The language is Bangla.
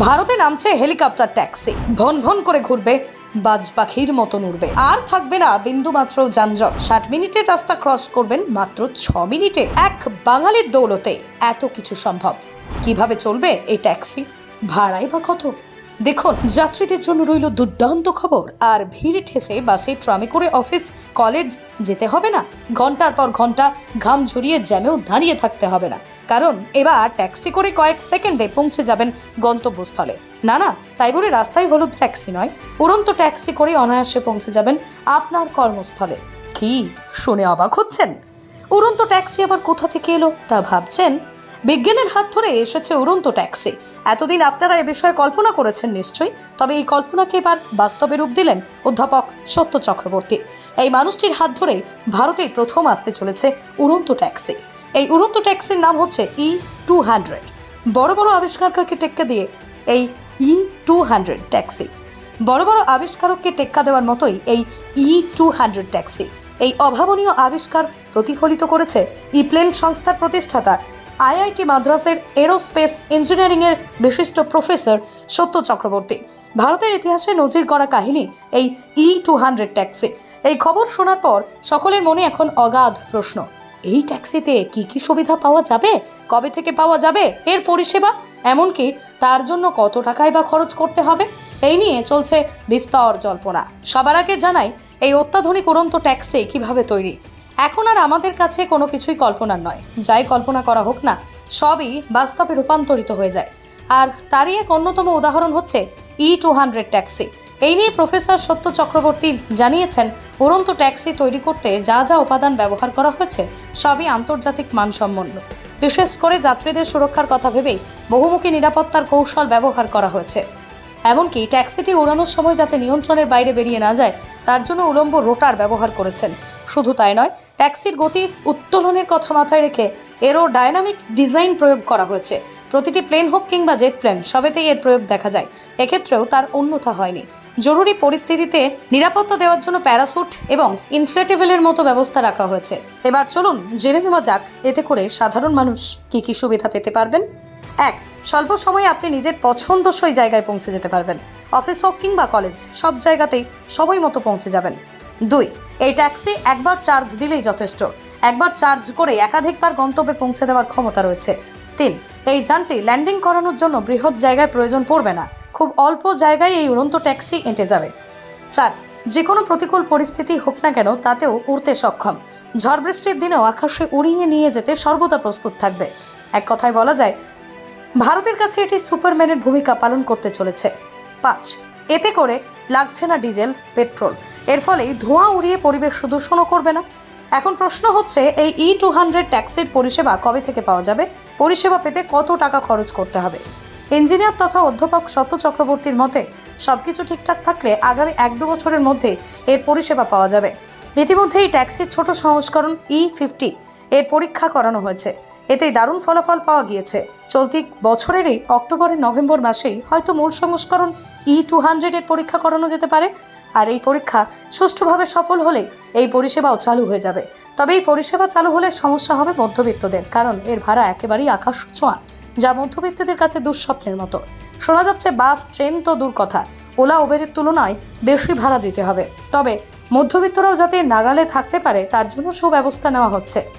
ভারতে নামছে হেলিকপ্টার ট্যাক্সি। ভন ভন করে ঘুরবে, বাজ পাখির মতন উড়বে। আর থাকবে না বিন্দু মাত্র যানজট। ষাট মিনিটের রাস্তা ক্রস করবেন মাত্র ছ মিনিটে। এক বাঙালির দৌলতে এত কিছু সম্ভব। কীভাবে চলবে এই ট্যাক্সি? ভাড়াই বা কত? দেখুন, যাত্রীদের জন্য রইল দুর্দান্ত খবর। আর ভিড় ঠেসে বাসে, ট্রামে করে অফিস, কলেজ যেতে হবে না। ঘণ্টার পর ঘণ্টা ঘাম ঝরিয়ে জ্যামেও দাঁড়িয়ে থাকতে হবে না। কারণ এবার ট্যাক্সি করে কয়েক সেকেন্ডে পৌঁছে যাবেন গন্তব্যস্থলে। না না, তাই বলে রাস্তায় হলুদ ট্যাক্সি নয়, উড়ন্ত ট্যাক্সি করে অনায়াসে পৌঁছে যাবেন আপনার কর্মস্থলে। কি, শুনে অবাক হচ্ছেন? উড়ন্ত ট্যাক্সি আবার কোথা থেকে এলো? তা ভাবছেন? বিজ্ঞানের হাত ধরে এসেছে উড়ন্ত ট্যাক্সি। এতদিন আপনারা এ বিষয়ে কল্পনা করেছেন নিশ্চয়ই, তবে এই কল্পনাকে এবার বাস্তবে রূপ দিলেন অধ্যাপক সত্য চক্রবর্তী। এই মানুষটির হাত ধরে ভারতেই প্রথম আসতে চলেছে উড়ন্ত ট্যাক্সি। এই উড়ন্ত ট্যাক্সির নাম হচ্ছে ই টু হান্ড্রেড বড় বড় আবিষ্কারকারকে টেক্কা দিয়ে এই ই টু হান্ড্রেড ট্যাক্সি। বড় বড় আবিষ্কারককে টেক্কা দেওয়ার মতোই এই ই টু হান্ড্রেড ট্যাক্সি এই অভাবনীয় আবিষ্কার প্রতিফলিত করেছে ইপ্লেন সংস্থার প্রতিষ্ঠাতা আইআইটি মাদ্রাসের এরোস্পেস ইঞ্জিনিয়ারিংয়ের বিশিষ্ট প্রফেসর সত্য চক্রবর্তী। ভারতের ইতিহাসে নজির করা কাহিনী এই ই টু হান্ড্রেড ট্যাক্সি। এই খবর শোনার পর সকলের মনে এখন অগাধ প্রশ্ন। এই ট্যাক্সিতে কি কি সুবিধা পাওয়া যাবে? কবে থেকে পাওয়া যাবে? এর পরিষেবা? এমনকি তার জন্য কত টাকাই বা খরচ করতে হবে? এই নিয়ে চলছে বিস্তর জল্পনা। সবার আগে জানাই, এই অত্যাধুনিক উড়ন্ত ট্যাক্সি কীভাবে তৈরি? এখন আর আমাদের কাছে কোনো কিছুই কল্পনার নয়। যাই কল্পনা করা হোক না, সবই বাস্তবে রূপান্তরিত হয়ে যায়। আর তারই এক অন্যতম উদাহরণ হচ্ছে ই টু হান্ড্রেড ট্যাক্সি। এই নিয়ে প্রফেসর সত্য চক্রবর্তী জানিয়েছেন উড়ন্ত ট্যাক্সি তৈরি করতে যা যা উপাদান ব্যবহার করা হয়েছে, সবই আন্তর্জাতিক মানসম্পন্ন। বিশেষ করে যাত্রীদের সুরক্ষার কথা ভেবেই বহুমুখী নিরাপত্তার কৌশল ব্যবহার করা হয়েছে। এমনকি ট্যাক্সিটি ওড়ানোর সময় যাতে নিয়ন্ত্রণের বাইরে বেরিয়ে না যায়, তার জন্য উলম্ব রোটার ব্যবহার করেছেন। শুধু তাই নয়, ট্যাক্সির গতি উত্তোলনের কথা মাথায় রেখে এরও ডায়নামিক ডিজাইন প্রয়োগ করা হয়েছে। প্রতিটি প্লেন হোক কিংবা জেট প্লেন, সবেতেই এর প্রয়োগ দেখা যায়। এক্ষেত্রেও তার অন্যথা হয়নি। জরুরি পরিস্থিতিতে নিরাপত্তা দেওয়ার জন্য প্যারাসুট এবং ইনফ্লেটেবলের মতো ব্যবস্থা রাখা হয়েছে। এবার চলুন, জেনে নেওয়া যাক, এতে করে সাধারণ মানুষ কি কি সুবিধা পেতে পারবেন? এক, স্বল্প সময়ে আপনি নিজের পছন্দসই জায়গায় পৌঁছে যেতে পারবেন। অফিস, হোক কিংবা কলেজ, সব জায়গাতেই সময় মতো পৌঁছে যাবেন। দুই, এই ট্যাক্সি একবার চার্জ দিলেই যথেষ্ট। একবার চার্জ করে একাধিকবার গন্তব্যে পৌঁছে দেওয়ার ক্ষমতা রয়েছে। তিন, এই যানটি ল্যান্ডিং করানোর জন্য বৃহৎ জায়গায় প্রয়োজন পড়বে না। খুব অল্প জায়গায় এই উড়ন্ত ট্যাক্সি এঁটে যাবে। চার যে কোনো প্রতিকূল পরিস্থিতি হোক না কেন, তাতেও উড়তে সক্ষম। ঝড় বৃষ্টির দিনেও আকাশে উড়িয়ে নিয়ে যেতে সর্বদা প্রস্তুত থাকবে। এক কথায় বলা যায়, ভারতের কাছে এটি সুপারম্যানের ভূমিকা পালন করতে চলেছে। পাঁচ, এতে করে লাগছে না ডিজেল, পেট্রোল। এর ফলে ধোঁয়া উড়িয়ে পরিবেশ দূষণও করবে না। এখন প্রশ্ন হচ্ছে, এই ই টু হান্ড্রেড ট্যাক্সির পরিষেবা কবে থেকে পাওয়া যাবে? পরিষেবা পেতে কত টাকা খরচ করতে হবে? ইঞ্জিনিয়ার তথা অধ্যাপক সত্য চক্রবর্তীর মতে, সবকিছু ঠিকঠাক থাকলে আগামী এক দু বছরের মধ্যে এর পরিষেবা পাওয়া যাবে। ইতিমধ্যে এই ট্যাক্সির ছোট সংস্করণ ই ফিফটি এর পরীক্ষা করানো হয়েছে। এতেই দারুণ ফলাফল পাওয়া গিয়েছে। চলতি বছরেরই অক্টোবরের নভেম্বর মাসেই হয়তো মূল সংস্করণ ই টু হান্ড্রেডের পরীক্ষা করানো যেতে পারে। আর এই পরীক্ষা সুষ্ঠুভাবে সফল হলে এই পরিষেবাও চালু হয়ে যাবে। তবে এই পরিষেবা চালু হলে সমস্যা হবে মধ্যবিত্তদের, কারণ এর ভাড়া একেবারেই আকাশ ছোঁয়া যা মধ্যবিত্তদের কাছে দুঃস্বপ্নের মতো। শোনা যাচ্ছে বাস, ট্রেন তো দূর কথা। ওলা ওবেরের তুলনায় বেশি ভাড়া দিতে হবে। তবে মধ্যবিত্তরাও যাতে নাগালে থাকতে পারে, তার জন্য সুব্যবস্থা নেওয়া হচ্ছে।